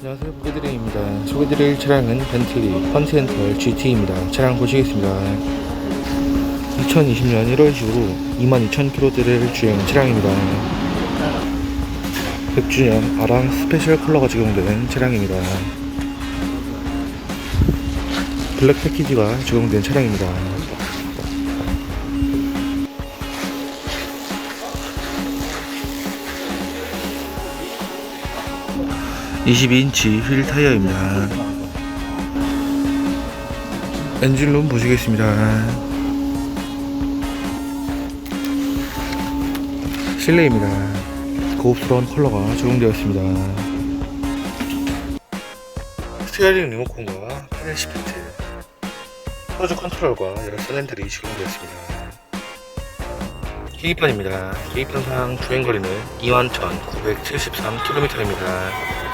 안녕하세요. 보게드림입니다. 소개드릴 차량은 벤틀리 컨티넨탈 GT입니다. 차량 보시겠습니다. 2020년 1월식으로 22,000km대를 주행 차량입니다. 100주년 아랑 스페셜 컬러가 적용된 차량입니다. 블랙 패키지가 적용된 차량입니다 22인치 휠 타이어입니다. 엔진룸 보시겠습니다. 실내입니다. 고급스러운 컬러가 적용되었습니다. 스티어링 리모컨과 패널 시프트, 크루즈 컨트롤과 여러 셀렌들이 적용되었습니다. 계기판입니다. 계기판상 주행거리는 21,973km입니다.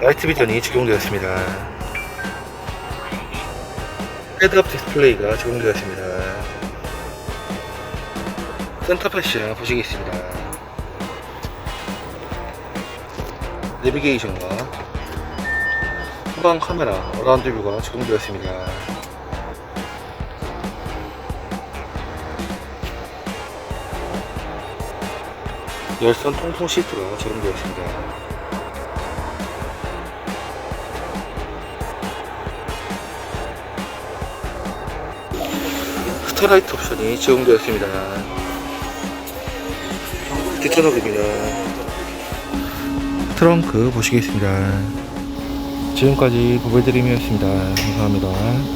라이트 비전이 적용되었습니다. 헤드업 디스플레이가 적용되었습니다. 센터 패시아 보시겠습니다. 내비게이션과 후방 카메라 어라운드 뷰가 적용되었습니다. 열선 통풍 시트가 적용되었습니다. 스타라이트 옵션이 적용되었습니다. 뒷좌석입니다. 트렁크 보시겠습니다. 지금까지 보배드림이었습니다. 감사합니다.